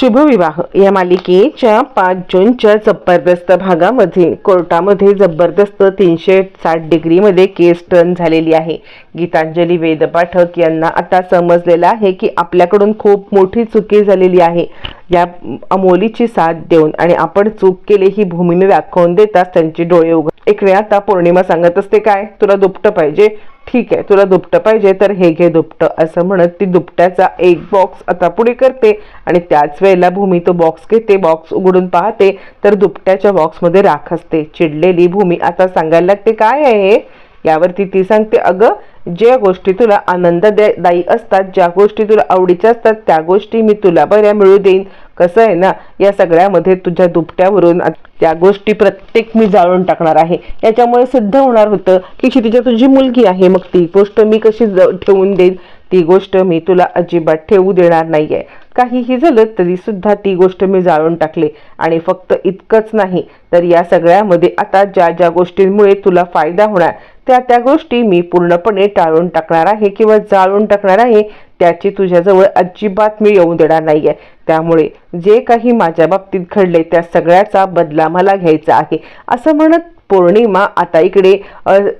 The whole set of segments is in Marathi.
शुभविवाह. या मालिकेच्या पाच जूनच्या जबरदस्त भागामध्ये कोर्टामध्ये जबरदस्त तीनशे साठ डिग्रीमध्ये केस टर्न झालेली आहे. गीतांजली वेदपाठक यांना आता समजलेलं आहे की आपल्याकडून खूप मोठी चुकी झालेली आहे. या अमोलीची साथ देऊन आणि आपण चूक केली ही भूमीने दाखवून देताच त्यांचे डोळे उघड. एक वेळा आता पौर्णिमा सांगत असते काय? तुला दुपटं पाहिजे? ठीक आहे तुला दुपटं पाहिजे तर हे घे दुपटं. असं म्हणत ती दुपट्याचा एक बॉक्स आता पुढे करते आणि त्याच वेळेला भूमी तो बॉक्स घेते. बॉक्स उघडून पाहते तर दुपट्याच्या बॉक्समध्ये राख असते. चिडलेली भूमी आता सांगायला लागते काय आहे यावरती ती सांगते अगं ज्या गोष्टी तुला आनंददायी असतात ज्या गोष्टी तुला आवडीच्या असतात त्या गोष्टी मी तुला बऱ्या मिळू देईन. कसं आहे ना या सगळ्यामध्ये तुझ्या दुपट्यावरून त्या गोष्टी प्रत्येक मी जाळून टाकणार आहे. याच्यामुळे सिद्ध होणार होतं की क्षितिजा तुझी मुलगी आहे. मग ती गोष्ट मी कशी ठेवून देईन? ती गोष्ट मी तुला अजिबात ठेवू देणार नाही आहे काहीही झालं तरी सुद्धा ती गोष्ट मी जाळून टाकली. आणि फक्त इतकंच नाही तर या सगळ्यामध्ये आता ज्या ज्या गोष्टींमुळे तुला फायदा होणार त्या त्या गोष्टी मी पूर्णपणे टाळून टाकणार आहे किंवा जाळून टाकणार आहे त्याची तुझ्याजवळ अजिबात मी येऊन देणार नाहीये. त्यामुळे जे काही माझ्या बाबतीत घडले त्या सगळ्याचा बदला मला घ्यायचा आहे. असं म्हणत पौर्णिमा आता इकडे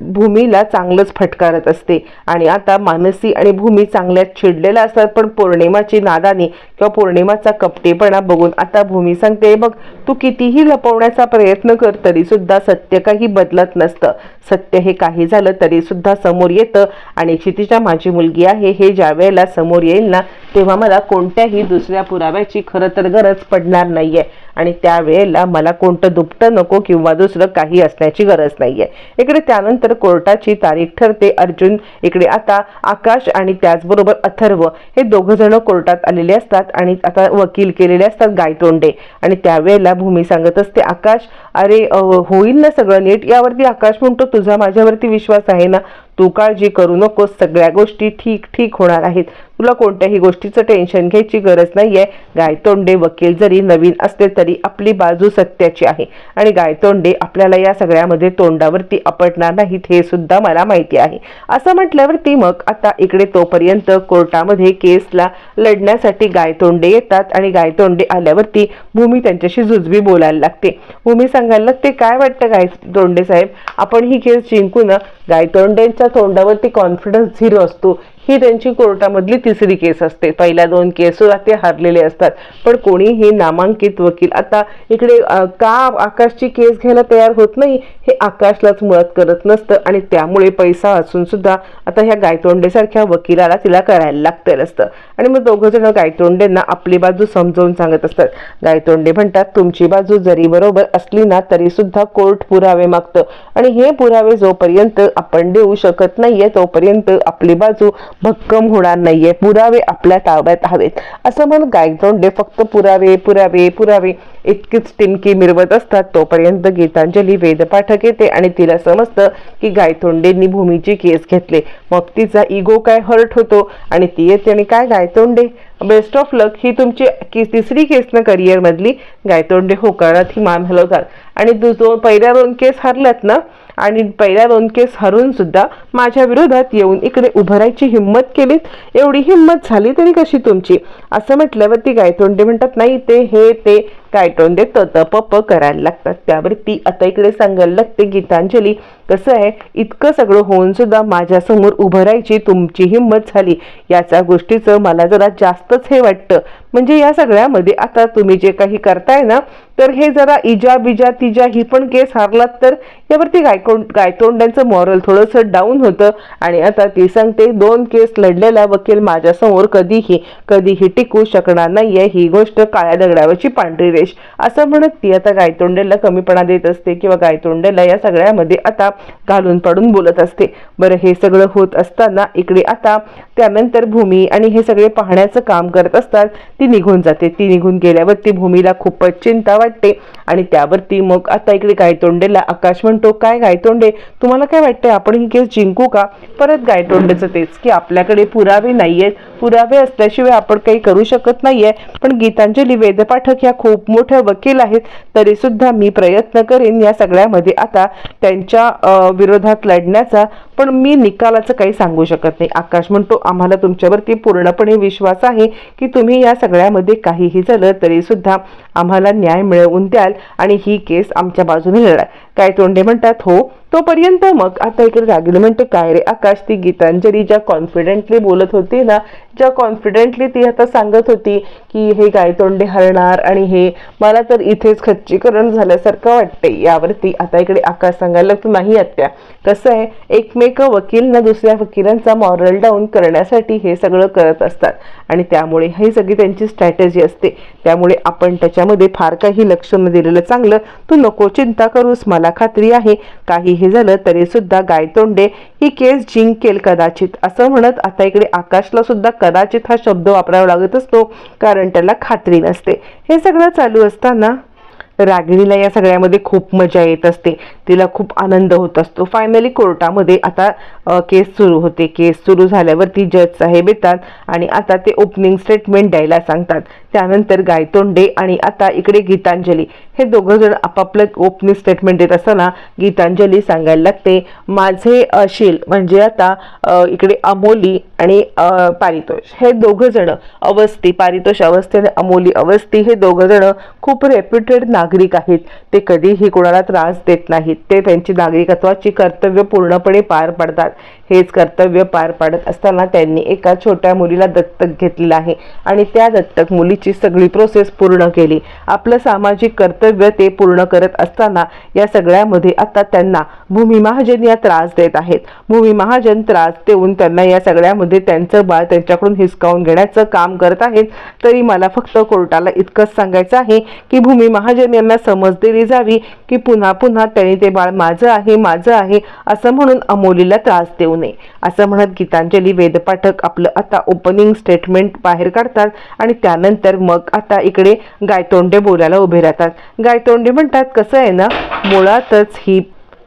भूमीला चांगलंच फटकारत असते. आणि आता मानसी आणि भूमी चांगल्यात चिडलेल्या असतात पण पौर्णिमाची नादानी किंवा पौर्णिमाचा कपटेपणा बघून आता भूमी सांगते बघ तू कितीही लपवण्याचा प्रयत्न कर तरी सुद्धा सत्य काही बदलत नसतं. सत्य हे काही झालं तरी सुद्धा समोर येतं. आणि क्षितिजा माझी मुलगी आहे हे ज्या वेळेला समोर येईल ना तेव्हा मला कोणत्याही दुसऱ्या पुराव्याची खरं तर गरज पडणार नाहीये. आणि त्यावेळेला मला कोणतं दुपटं नको किंवा दुसरं काही असण्याची गरज नाही आहे इकडे त्यानंतर कोर्टाची तारीख ठरते. अर्जुन इकडे आता आकाश आणि त्याचबरोबर अथर्व हे दोघंजणं जण कोर्टात आलेले असतात आणि आता वकील केलेले असतात गायतोंडे. आणि त्यावेळेला भूमी सांगत असते आकाश अरे होईल ना सगळं नीट? यावरती आकाश म्हणतो तुझा माझ्यावरती विश्वास आहे ना? तू काळजी करू नकोस सगळ्या गोष्टी ठीक ठीक होणार आहेत. तुला कोणत्याही गोष्टीचं टेन्शन घ्यायची गरज नाहीये. गायतोंडे वकील जरी नवीन असले तरी आपली बाजू सत्याची आहे. आणि गायतोंडे आपल्याला या सगळ्यामध्ये तोंडावरती आपटणार नाहीत हे सुद्धा मला माहिती आहे. असं म्हटल्यावरती मग आता इकडे तोपर्यंत कोर्टामध्ये केसला लढण्यासाठी गायतोंडे येतात आणि गायतोंडे आल्यावरती भूमी त्यांच्याशी जुजबी बोलायला लागते. भूमी सांगायला लागते काय वाटतं गायतोंडे साहेब? आपण ही केस जिंकू ना? तोंडावरती कॉन्फिडन्स झिरो असतो. ही त्यांची कोर्टामधली तिसरी केस असते. पहिल्या दोन केस ते हारलेले असतात. पण कोणीही नामांकित वकील आता इकडे का आकाशची केस घ्यायला तयार होत नाही हे आकाशलाच मुळात करत नसतं आणि त्यामुळे पैसा असून सुद्धा आता ह्या गायतोंडेसारख्या वकिलाला तिला करायला लागतं असतं आणि मग दोघं जण गायतोंडेंना आपली बाजू समजावून सांगत असतात. गायतोंडे म्हणतात तुमची बाजू जरी बरोबर असली ना तरी सुद्धा कोर्ट पुरावे मागतं. आणि हे पुरावे जोपर्यंत आपण देऊ शकत नाहीये तोपर्यंत आपली बाजू भक्कम होणार नाहीये. पुरावे आपल्या ताब्यात हवेत. असं म्हणून गायतोंडे फक्त पुरावे पुरावे पुरावे इतकीच टिमकी मिरवत असतात. तोपर्यंत गीतांजली वेदपाठक येते आणि तिला समजतं की गायतोंडेंनी भूमीची केस घेतले. मग तिचा इगो काय हर्ट होतो आणि ती येते आणि काय गायतोंडे बेस्ट ऑफ लक ही तुमची की तिसरी केस ना मधली गायतोंडे होकारात ही मान हलवतात. आणि दुसरं पहिल्या दोन केस हरल्यात ना? आणि पहिल्या दोन केस हरून सुद्धा माझ्या विरोधात येऊन इकडे उभारायची हिंमत केलीत. एवढी हिंमत झाली तरी कशी तुमची? असं म्हटल्यावरती गायतोंडे म्हणतात नाही ते हे ते गायतोंडे तत पप करायला लागतात. त्यावरती आता इकडे सांगायला लागते गीतांजली कसं आहे? इतकं सगळं होऊन सुद्धा माझ्यासमोर उभं राहायची तुमची हिंमत झाली. याचा गोष्टीचं मला जरा जास्तच हे वाटतं. म्हणजे या सगळ्यामध्ये आता तुम्ही जे काही करताय ना तर हे जरा इजा बिजा तिजा ही पण केस हारलात तर यावरती गायकोंड गायतोंड्यांचं मॉरल थोडंसं डाऊन होतं. आणि आता ती सांगते दोन केस लढलेला वकील माझ्यासमोर कधीही कधीही टिकू शकणार नाहीये. ही गोष्ट काळ्या दगडावरची पांढरी प्रवेश असं म्हणत ती आता गायतोंडेला कमीपणा देत असते किंवा गायतोंडेला या सगळ्यामध्ये आता घालून पाडून बोलत असते. बरं हे सगळं होत असताना इकडे आता त्यानंतर भूमी आणि हे सगळे पाहण्याचं काम करत असतात ती निघून जाते. ती निघून गेल्यावरती भूमीला खूपच चिंता वाटते आणि त्यावरती मग आता इकडे गायतोंडेला आकाश म्हणतो काय गायतोंडे तुम्हाला काय वाटतंय आपण ही केस जिंकू का? परत गायतोंडेचं तेच की आपल्याकडे पुरावे नाहीयेत. पुरावे असल्याशिवाय आपण काही करू शकत नाहीये. पण गीतांजली वेदपाठक ह्या खूप मोठ्या वकील आहेत तरी सुद्धा मी प्रयत्न करेन या सगळ्यामध्ये. आता त्यांच्या विरोधात लढण्याचा पण मी निकालाचं काही सांगू शकत नाही. आकाश म्हणतो आम्हाला तुमच्यावरती पूर्णपणे विश्वास आहे की तुम्ही या सगळ्यामध्ये काहीही झालं तरी सुद्धा आम्हाला न्याय मिळवून द्याल आणि ही केस आमच्या बाजूने लढा. काय तोंडे म्हणतात हो. तोपर्यंत मग आता इकडे रागिल म्हणते काय रे आकाश ती गीतांजली ज्या कॉन्फिडेंटली बोलत होती ना ज्या कॉन्फिडेंटली ती आता सांगत होती की हे गायतोंडे हरणार आणि हे मला तर इथेच खच्चीकरण झाल्यासारखं वाटते यावरती आता इकडे आकाश सांगायला लागतो नाही आत्या कसं आहे? एकमेक वकील ना दुसऱ्या वकिलांचा मॉरल डाऊन करण्यासाठी हे सगळं करत असतात. आणि त्यामुळे ही सगळी त्यांची स्ट्रॅटेजी असते. त्यामुळे आपण त्याच्यामध्ये फार काही लक्ष न दिलेलं चांगलं. तू नको चिंता करूस मला खात्री आहे. काहीही झालं तरी सुद्धा गायतोंडे ही केस जिंकेल कदाचित. असं म्हणत आता इकडे आकाशला सुद्धा कदाचित हा शब्द वापरावा लागत असतो कारण त्याला खात्री नसते. हे सगळं चालू असताना रागिणीला या सगळ्यामध्ये खूप मजा येत असते. तिला खूप आनंद होत असतो. फायनली कोर्टामध्ये आता केस सुरू होते. केस सुरू झाल्यावरती जज साहेब येतात आणि आता ते ओपनिंग स्टेटमेंट द्यायला सांगतात. त्यानंतर गायतोंडे आणि आता इकडे गीतांजली. हे दोघं जण आपापलं ओपनिंग स्टेटमेंट देत असताना गीतांजली सांगायला लागते माझे अशील म्हणजे आता इकडे अमोली आणि पारितोष. हे दोघं जण अवस्थी पारितोष अवस्थी आणि अमोली अवस्थी हे दोघं जण खूप रेप्युटेड नागरिक आहेत. ते कधीही कोणाला त्रास देत नाहीत. ते त्यांची नागरिकत्वाची कर्तव्य पूर्णपणे पार पाडतात. हेच कर्तव्य पार पाडत असताना त्यांनी एका छोट्या मुलीला दत्तक घेतलेलं आहे आणि त्या दत्तक मुलीची सगळी प्रोसेस पूर्ण केली. आपलं सामाजिक कर्तव्य ते पूर्ण करत असताना या सगळ्यामध्ये आता त्यांना भूमी महाजन या त्रास देत आहेत. भूमी महाजन त्रास देऊन त्यांना या सगळ्यामध्ये त्यांचं बाळ त्यांच्याकडून हिसकावून घेण्याचं काम करत आहेत. तरी मला फक्त कोर्टाला इतकंच सांगायचं आहे की भूमी महाजन यांना समज दिली जावी की पुन्हा पुन्हा त्यांनी ते बाळ माझं आहे माझं आहे असं म्हणून अमोलीला त्रास देऊ नये. असं म्हणत गीतांजली वेदपाठक आपलं आता ओपनिंग स्टेटमेंट बाहेर काढतात आणि त्यानंतर मग आता इकडे गायतोंडे बोलायला उभे राहतात. गायतोंडे म्हणतात कसं आहे ना मुळातच ही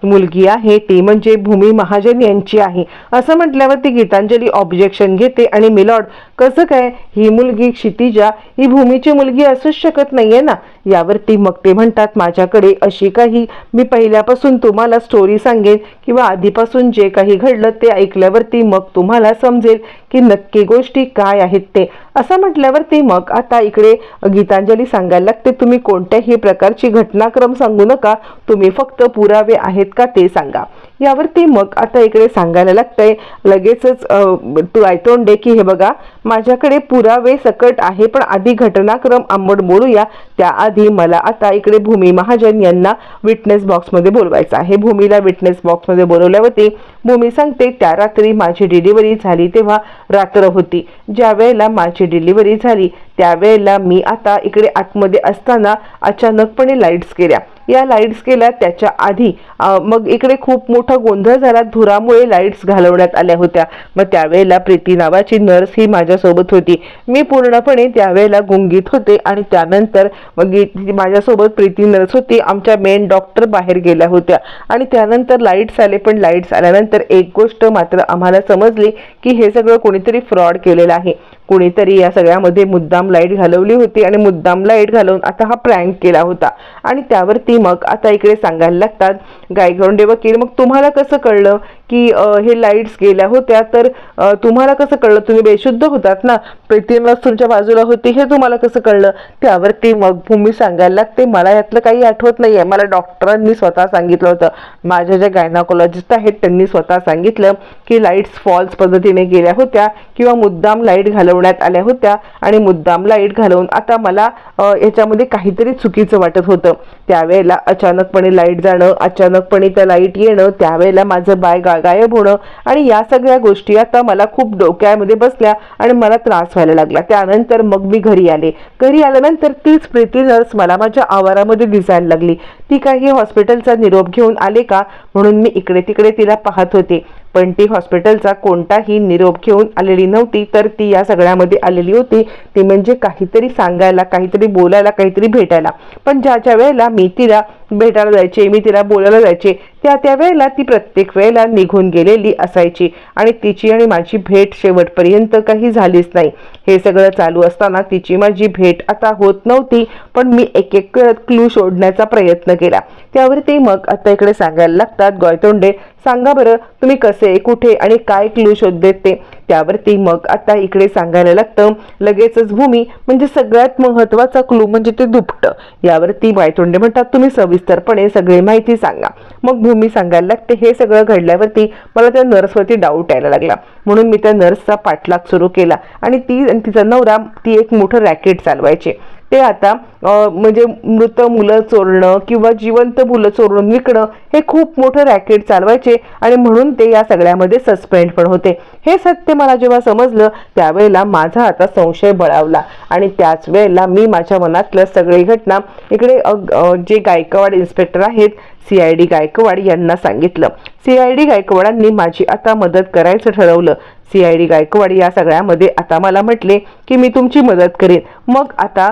मुलगी आहे ती म्हणजे भूमी महाजन यांची आहे. असं म्हटल्यावर ती गीतांजली ऑब्जेक्शन घेते आणि मिलॉर्ड कसं काय? ही मुलगी क्षितिजा ही भूमीची मुलगी असूच शकत नाहीये ना? यावरती मग ते म्हणतात माझ्याकडे अशी काही मी पहिल्यापासून तुम्हाला स्टोरी सांगेन किंवा आधीपासून जे काही घडलं ते ऐकल्यावरती मग तुम्हाला समजेल. की नक्की गोष्टी काय आहेत ते. असं म्हटल्यावरती मग आता इकडे गीतांजली सांगायला लागते तुम्ही कोणत्याही प्रकारची घटनाक्रम सांगू नका तुम्ही फक्त पुरावे आहेत का ते सांगा. यावरती मग आता इकडे सांगायला लागतंय. लगेचच अं, तू ऐतोंडे की हे बघा. माझ्याकडे पुरावे सकट आहे पण आधी घटनाक्रम आंबट बोलूया त्याआधी मला आता इकडे भूमी महाजन यांना विटनेस बॉक्समध्ये बोलवायचं आहे. भूमीला विटनेस बॉक्समध्ये बोलवल्यावरती भूमी सांगते त्या रात्री माझी डिलिव्हरी झाली तेव्हा रात्र होती. ज्या वेळेला माझी डिलिव्हरी झाली त्यावेळेला मी आता इकडे आतमध्ये असताना अचानकपणे लाईट्स केल्या. या लाईट्स केल्या त्याच्या आधी मग इकडे खूप मोठा गोंधळ झाला. धुरामुळे लाईट्स घालवण्यात आल्या होत्या. मग त्यावेळेला प्रीती नावाची नर्स ही माझ्यासोबत होती. मी पूर्णपणे त्यावेळेला गुंगीत होते आणि त्यानंतर मग माझ्यासोबत प्रीती नर्स होती. आमच्या मेन डॉक्टर बाहेर गेल्या होत्या. आणि त्यानंतर लाईट्स आले पण लाईट्स आल्यानंतर एक गोष्ट मात्र आम्हाला समजली की हे सगळं कोणीतरी फ्रॉड केलेलं आहे. कुणीतरी या सगळ्यामध्ये मुद्दाम लाइट घालवली होती आणि मुद्दाम लाइट घालवून आता हा प्रँक केला होता. आणि त्यावरती मग आता इकडे सांगायला लागतात गायगोंडे वकील मग तुम्हाला कसं कळलं? की हे लाईट्स गेल्या होत्या तर तुम्हाला कसं कळलं? तुम्ही बेशुद्ध होतात ना? प्रीतीनच तुमच्या बाजूला होती हे तुम्हाला कसं कळलं? त्यावरती मग भूमी सांगायला लागते मला यातलं काही आठवत नाही आहे मला डॉक्टरांनी स्वतः सांगितलं होतं. माझ्या ज्या गायनाकोलॉजिस्ट आहेत त्यांनी स्वतः सांगितलं की लाईट्स फॉल्स पद्धतीने गेल्या होत्या किंवा मुद्दाम लाइट घालवण्यात आल्या होत्या आणि मुद्दाम लाइट घालवून आता मला याच्यामध्ये काहीतरी चुकीचं वाटत होतं. त्यावेळेला अचानकपणे लाइट जाणं अचानकपणे त्या लाइट येणं त्यावेळेला माझं बाय गाळ गायब होणं आणि या सगळ्या गोष्टी आता मला खूप डोक्यामध्ये बसल्या आणि मला त्रास व्हायला लागला. त्यानंतर मग मी घरी आले. घरी आल्यानंतर तीच प्रीती नर्स मला माझ्या आवारामध्ये दिसायला लागली. ती काही हॉस्पिटलचा निरोप घेऊन आले का? म्हणून मी इकडे तिकडे तिला पाहत होते. पण ती हॉस्पिटलचा कोणताही निरोप घेऊन आलेली नव्हती तर ती या सगळ्यामध्ये आलेली होती. ती म्हणजे काहीतरी सांगायला काहीतरी बोलायला काहीतरी भेटायला. पण ज्या ज्या वेळेला मी तिला भेटायला जायचे मी तिला बोलायला जायचे त्या त्या वेळेला ती प्रत्येक वेळेला निघून गेलेली असायची. आणि तिची आणि माझी भेट शेवटपर्यंत काही झालीच नाही. हे सगळं चालू असताना तिची माझी भेट आता होत नव्हती पण मी एक एक करत क्लू शोधण्याचा प्रयत्न केला. त्यावर ते मग आता इकडे सांगायला लागतात. गोयतोंडे सांगा बरं तुम्ही कसं कुठे आणि काय क्लू शोध देते त्यावरती मग आता इकडे सांगायला लागतं. लगेचच भूमी म्हणजे सगळ्यात महत्त्वाचा क्लू म्हणजे ते दुपट. यावरती वायतोंडे म्हणतात तुम्ही सविस्तरपणे सगळी माहिती सांगा. मग भूमी सांगायला लागते हे सगळं घडल्यावरती मला त्या नर्सवरती डाऊट यायला लागला. म्हणून मी त्या नर्सचा पाठलाग सुरू केला आणि ती आणि तिचा नवरा ती एक मोठं रॅकेट चालवायचे. ते आता म्हणजे मृत मुलं चोरणं किंवा जिवंत मुलं चोरून विकणं हे खूप मोठं रॅकेट चालवायचे आणि म्हणून ते या सगळ्यामध्ये सस्पेंड पण होते. हे सत्य मला जेव्हा समजलं त्यावेळेला माझा आता संशय बळावला. आणि त्याच वेळेला मी माझ्या मनातलं सगळी घटना इकडे जे गायकवाड इन्स्पेक्टर आहेत सी आय डी गायकवाड यांना सांगितलं. सी आय डी गायकवाडांनी माझी आता मदत करायचं ठरवलं. सी आय डी गायकवाड या सगळ्यामध्ये आता मला म्हटले की मी तुमची मदत करेन. मग आता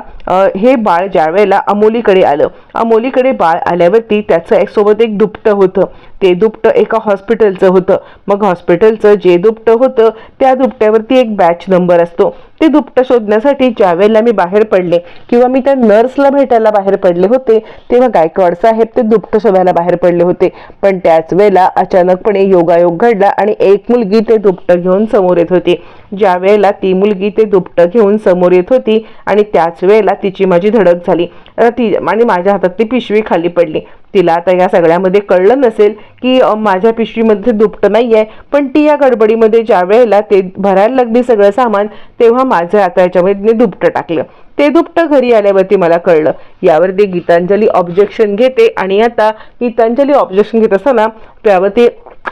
हे बाळ ज्या वेळेला अमोलीकडे आलं अमोलीकडे बाळ आल्यावरती त्याचं एक सोबत एक दुपटं होतं. ते दुपटं एका हॉस्पिटलचं होतं. मग हॉस्पिटलचं जे दुपटं होतं त्या दुपट्यावरती एक बॅच नंबर असतो. ते दुपटं शोधण्यासाठी ज्या वेळेला मी बाहेर पडले किंवा मी त्या नर्सला भेटायला बाहेर पडले होते तेव्हा गायकवाड साहेब ते दुपटं शोधायला बाहेर पडले होते. पण त्याच वेळेला अचानकपणे योगायोग घडला आणि एक मुलगी ते दुपटं घेऊन समोर येत होती. ज्या वेळेला ती मुलगी ते दुपटं घेऊन समोर येत होती आणि त्याच वेळेला तिची माझी धडक झाली. ती आणि माझ्या हातातली पिशवी खाली पडली. तिला आता या सगळ्यामध्ये कळलं नसेल की माझ्या पिशवीमध्ये दुपटं नाही आहे पण ती या गडबडीमध्ये ज्या वेळेला ते भरायला लागली सगळं सामान तेव्हा माझं आता याच्यामध्ये तिने दुपटं टाकलं. ते दुपटं घरी आल्यावरती मला कळलं. यावरती गीतांजली ऑब्जेक्शन घेते आणि आता गीतांजली ऑब्जेक्शन घेत असताना त्यावरती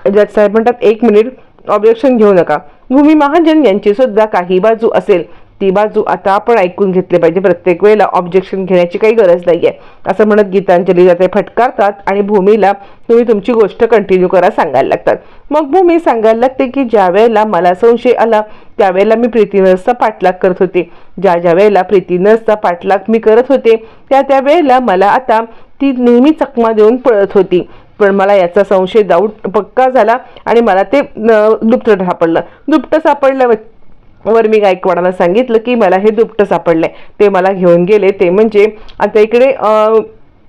जज साहेब म्हणतात एक मिनिट ऑब्जेक्शन घेऊ नका. भूमी महाजन यांची सुद्धा काही बाजू असेल. ती बाजू आता आपण ऐकून घेतली पाहिजे. प्रत्येक वेळेला ऑब्जेक्शन घेण्याची काही गरज नाही आहे असं म्हणत गीतांजली जाते फटकारतात आणि भूमीला तुम्ही तुमची गोष्ट कंटिन्यू करा सांगायला लागतात. मग भूमी सांगायला लागते की ज्या वेळेला मला संशय आला त्यावेळेला मी प्रीती नर्सचा पाठलाग करत होते. ज्या ज्या वेळेला प्रीती नर्सचा पाठलाग मी करत होते त्या त्या वेळेला मला आता ती नेहमी चकमा देऊन पळत होती. पण मला याचा संशय डाऊट पक्का झाला आणि मला ते अं, दुपटं सापडलं. दुपटं सापडल्यावर वर मी गायकवाडांना सांगितलं की मला हे दुपटं सापडलंय. ते मला घेऊन गेले. ते म्हणजे आता इकडे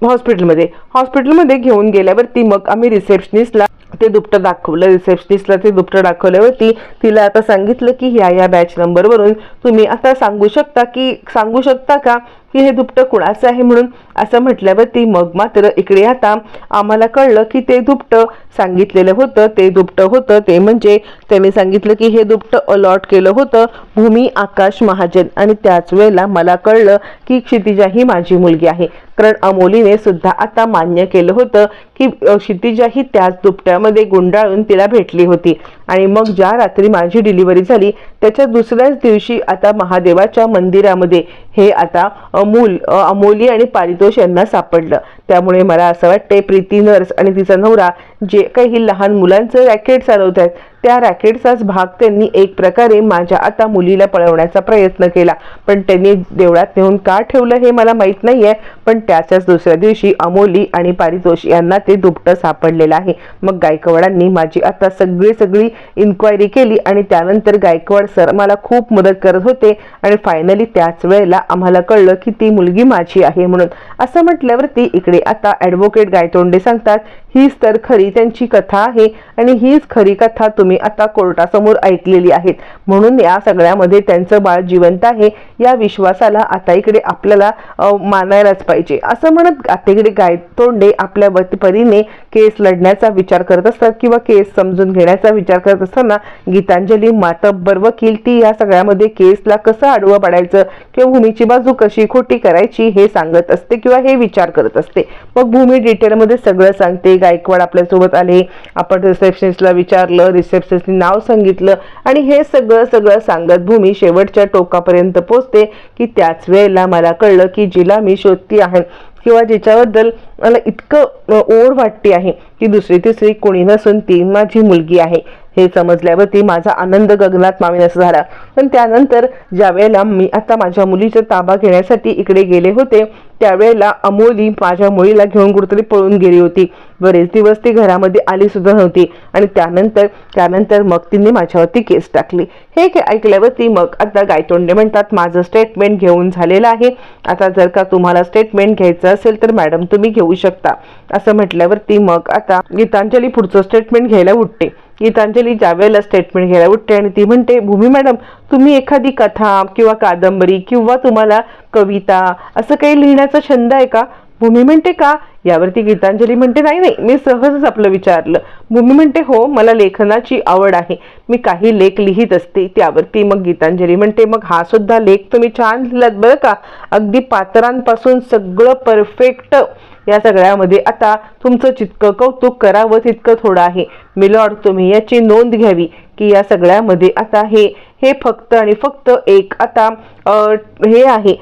हॉस्पिटलमध्ये. हॉस्पिटलमध्ये घेऊन गेल्यावरती मग आम्ही रिसेप्शनिस्टला ते दुपटं दाखवलं रिसेप्शनिस्टला ते दुपटं दाखवल्यावरती तिला आता सांगितलं की ह्या या बॅच नंबरवरून तुम्ही आता सांगू शकता की सांगू शकता का की हे दुपटं कुणाचं आहे म्हणून? असं म्हटल्यावरती मग मात्र इकडे आता आम्हाला कळलं की ते दुपटं सांगितलेलं होतं. ते दुपटं होतं ते म्हणजे त्यांनी सांगितलं की हे दुपटं अलॉट केलं होतं भूमी आकाश महाजन. आणि त्याच वेळेला मला कळलं की क्षितिजा ही माझी मुलगी आहे. कारण अमोलीने सुद्धा आता मान्य केलं होतं की क्षितिजाही त्याच दुपट्यामध्ये गुंडाळून तिला भेटली होती. आणि मग ज्या रात्री माझी डिलिव्हरी झाली त्याच्या दुसऱ्याच दिवशी आता महादेवाच्या मंदिरामध्ये हे आता अमूल अमोली आणि पारितोष यांना सापडलं. त्यामुळे मला असं वाटते प्रीती नर्स आणि तिचा नवरा जे काही लहान मुलांचं रॅकेट चालवत आहेत त्या रॅकेटचाच भाग त्यांनी एक प्रकारे माझ्या आता मुलीला पळवण्याचा प्रयत्न केला. पण त्यांनी देवळात नेऊन का ठेवलं हे मला माहीत नाही आहे पण त्याच्याच दुसऱ्या दिवशी अमोली आणि पारितोष यांना ते दुपटं सापडलेलं आहे. मग गायकवाडांनी माझी आता सगळी सगळी इन्क्वायरी केली आणि त्यानंतर गायकवाड सर मला खूप मदत करत होते आणि फायनली त्याच वेळेला आम्हाला कळलं की ती मुलगी माझी आहे म्हणून. असं म्हटल्यावरती इकडे आता ॲडव्होकेट गायतोंडे सांगतात हीच तर खरी त्यांची कथा आहे आणि हीच खरी कथा तुम्ही आता कोर्टासमोर ऐकलेली आहेत. म्हणून या सगळ्यामध्ये त्यांचं बाळ जिवंत आहे. या विश्वासाला आता इकडे आपल्याला मानायलाच पाहिजे. असं म्हणत आता इकडे गायतोंडे आपल्या परीने केस लढण्याचा विचार करत असतात किंवा केस समजून घेण्याचा विचार करत असताना गीतांजली मातब्बर वकील ती या सगळ्यामध्ये केसला कसं आडवं पाडायचं किंवा भूमीची बाजू कशी खोटी करायची हे सांगत असते किंवा हे विचार करत असते. मग भूमी डिटेलमध्ये सगळं सांगते गायकवाड आपल्यासोबत आले आपण रिसेप्शनिस्टला विचारलं रिसेप्शनिस्टने नाव सांगितलं आणि हे सगळं सगळं सांगत भूमी शेवटच्या टोकापर्यंत पोचते की त्याच वेळेला मला कळलं की जिला मी शोधती आहे किंवा जिच्याबद्दल मला इतकं ओढ वाटते आहे की दुसरी तिसरी कोणी नसून ती माझी मुलगी आहे. हे समजल्यावरती माझा आनंद गगनात मावेनासा झाला. पण त्यानंतर ज्या वेळेला मी आता माझ्या मुलीचा ताबा घेण्यासाठी इकडे गेले होते त्यावेळेला अमोली माझ्या मुलीला घेऊन कुठेतरी पळून गेली होती. बरेच दिवस ती घरामध्ये आली सुद्धा नव्हती. आणि त्यानंतर त्यानंतर मग तिने माझ्यावरती केस टाकली. हे ऐकल्यावरती मग आता गायतोंडे म्हणतात माझं स्टेटमेंट घेऊन झालेलं आहे. आता जर का तुम्हाला स्टेटमेंट घ्यायचं असेल तर मॅडम तुम्ही घेऊ शकता. असं म्हटल्यावरती मग आता गीतांजली पुढचं स्टेटमेंट घ्यायला उठते. गीतांजली ज्यावेळेला स्टेटमेंट घ्यायला उठते आणि ती म्हणते भूमी मॅडम तुम्ही एखादी कथा किंवा कादंबरी किंवा तुम्हाला कविता असं काही लिहिण्याचा छंद आहे का? भूमी म्हणते का? यावरती गीतांजली म्हणते नाही नाही मी सहजच आपलं विचारलं. भूमी म्हणते हो मला लेखनाची आवड आहे. मी काही लेख लिहित असते. त्यावरती मग गीतांजली म्हणते मग हा सुद्धा लेख तुम्ही छान लिहिलात बरं का? अगदी पात्रांपासून सगळं परफेक्ट या सगळ्यामध्ये आता तुमचं जितकं कौतुक करावं तितकं थोडं आहे. मिलॉर्ड तुम्ही याची नोंद घ्यावी की या सगळ्यामध्ये आता हे हे फक्त आणि फक्त एक आता हे आहे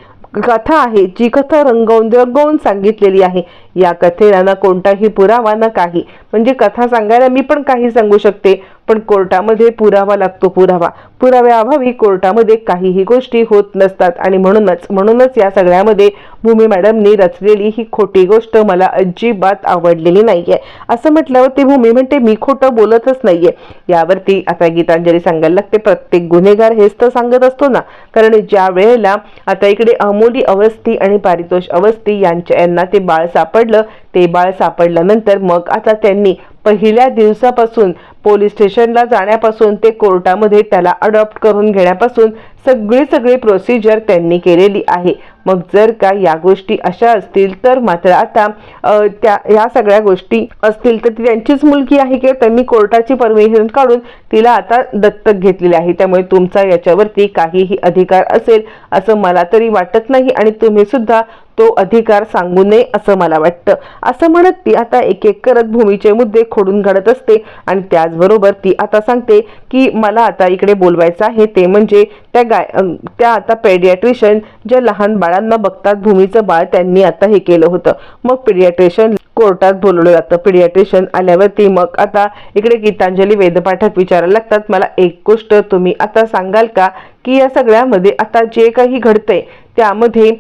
कथा आहे जी कथा रंगवून रंगवून सांगितलेली आहे. या कथेला ना कोणताही पुरावा ना काही. म्हणजे कथा सांगायला मी पण काही सांगू शकते. पण कोर्टामध्ये पुरावा लागतो पुरावा. पुराव्याअभावी कोर्टामध्ये काहीही गोष्टी होत नसतात. आणि म्हणूनच म्हणूनच या सगळ्यामध्ये भूमी मॅडमनी रचलेली ही खोटी गोष्ट मला अजिबात आवडलेली नाहीये. असं म्हटल्यावर ती भूमी म्हणते मी खोटं बोलतच नाहीये. यावरती आता गीतांजली सांगायला लागते प्रत्येक गुन्हेगार हेच तर सांगत असतो ना. कारण ज्या वेळेला आता इकडे अमोली अवस्थी आणि पारितोष अवस्थी यांच्या यांना ते बाळ सापडलं ते बाळ सापडल्यानंतर मग आता त्यांनी पहिल्या दिवसापासून पोलीस स्टेशनला जाण्यापासून ते कोर्टामध्ये त्याला अडॉप्ट करून घेण्यापासून सगळी सगळी प्रोसिजर त्यांनी केलेली आहे. मग जर का या गोष्टी अशा असतील तर मात्र आता त्या या सगळ्या गोष्टी असतील तर ती त्यांचीच मुलगी आहे किंवा त्यांनी कोर्टाची परमिशन काढून तिला आता दत्तक घेतलेली आहे. त्यामुळे तुमचा याच्यावरती काहीही अधिकार असेल असं मला तरी वाटत नाही आणि तुम्ही सुद्धा तो अधिकार सांगू नये असं मला वाटतं. असं म्हणत ती आता एक एक करत भूमीचे मुद्दे खोडून काढत असते आणि त्याचबरोबर ती आता सांगते की मला आता इकडे बोलवायचं आहे. ते म्हणजे त्या गाय त्या आता पेडियाट्रिशियन ज्या लहान बाळांना बघतात भूमीचं बाळ त्यांनी आता हे केलं होतं. मग पेडियाट्रिशियन कोर्टात बोलवलं जातं. पिडियाट्रिशियन आल्यावरती मग आता इकडे गीतांजली वेदपाठक विचारायला लागतात. मला एक गोष्ट तुम्ही आता सांगाल का? की या सगळ्यामध्ये आता जे काही घडतंय त्यामध्ये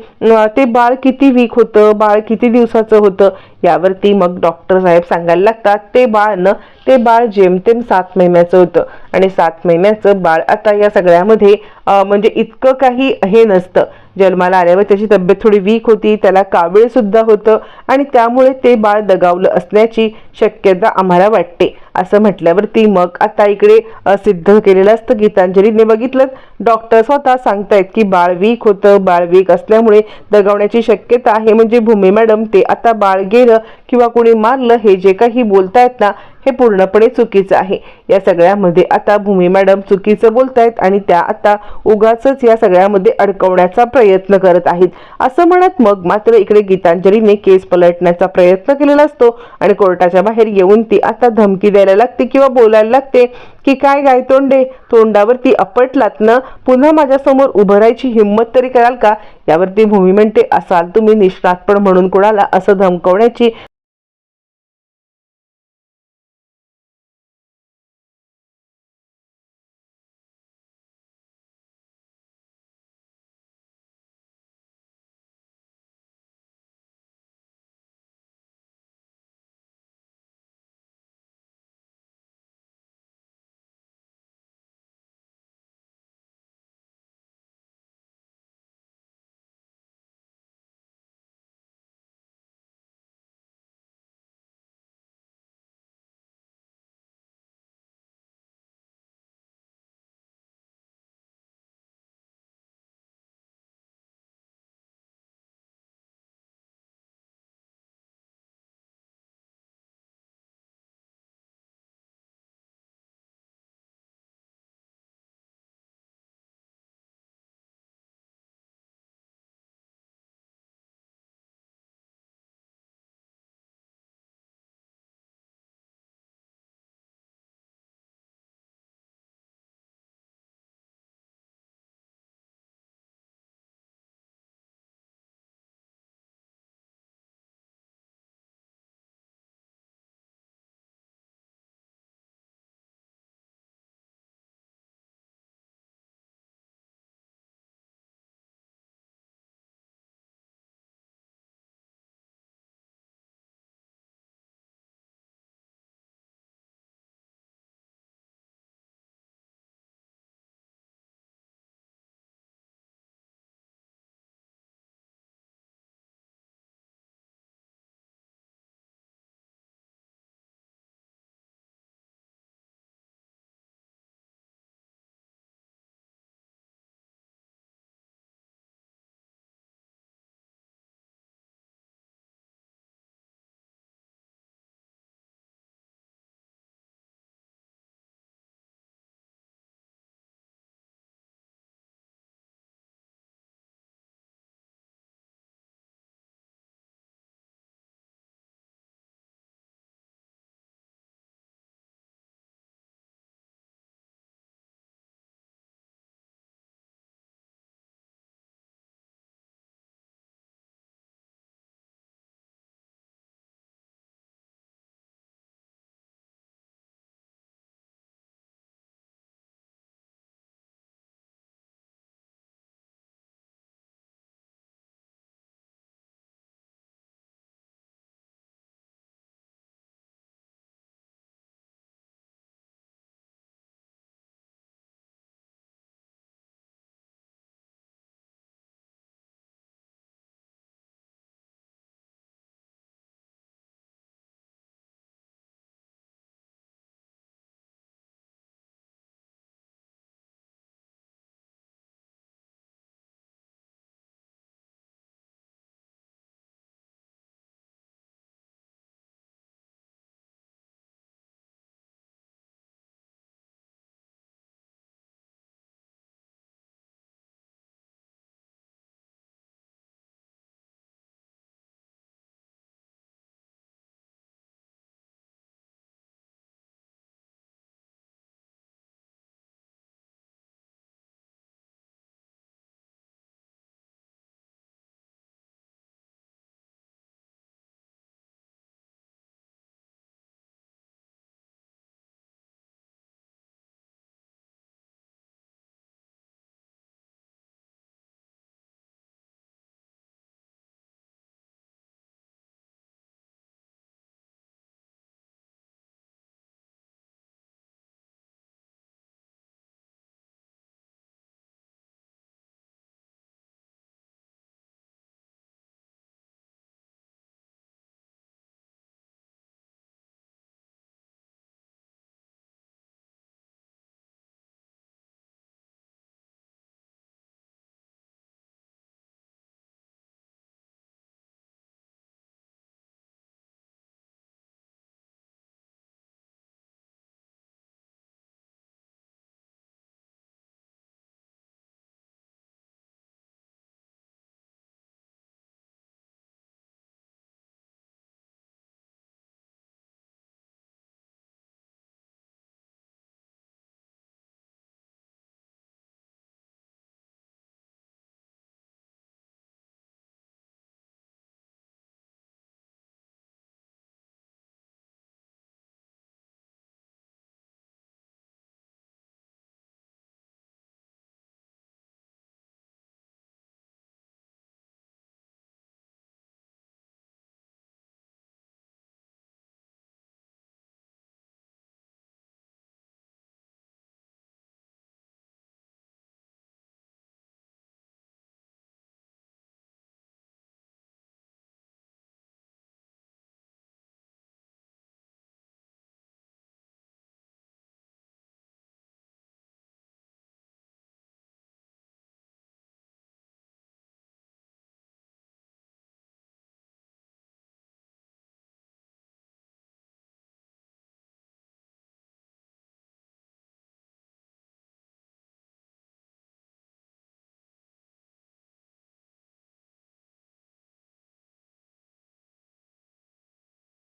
ते बाळ किती वीक होतं बाळ किती दिवसाचं होतं यावरती मग डॉक्टर साहेब सांगायला लागतात ते बाळ न ते बाळ जेमतेम सात महिन्याचं होतं. आणि सात महिन्याचं बाळ आता या सगळ्यामध्ये म्हणजे इतकं काही हे नसतं. जन्माला आल्यावर त्याची तब्येत थोडी वीक होती त्याला कावीळ सुद्धा होतं आणि त्यामुळे ते बाळ दगावलं असण्याची शक्यता आम्हाला वाटते. असं म्हटल्यावरती मग आता इकडे सिद्ध केलेलं असतं. गीतांजलीने बघितलं. डॉक्टर स्वतः सांगतायत की बाळ वीक होतं. बाळ वीक असल्यामुळे दगावण्याची शक्यता आहे. म्हणजे भूमी मॅडम ते आता बाळ गेलं किंवा कोणी मारलं हे जे काही बोलतायत ना हे पूर्णपणे चुकीचं आहे. या सगळ्यामध्ये आता भूमी मॅडम चुकीचं बोलतायत आणि त्या आता उगाच या सगळ्यामध्ये अडकवण्याचा प्रयत्न करत आहेत. असं म्हणत मग मात्र इकडे गीतांजलीने केस पलटण्याचा प्रयत्न केलेला असतो आणि कोर्टाच्या बाहेर येऊन ती आता धमकी द्यायला लागते किंवा बोलायला लागते की काय गाय तोंडे? तोंडावरती अपटलात ना पुन्हा माझ्यासमोर उभं राहायची हिंमत तरी कराल का? यावरती भूमी म्हणते असाल तुम्ही निष्णात पण म्हणून कोणाला असं धमकवण्याची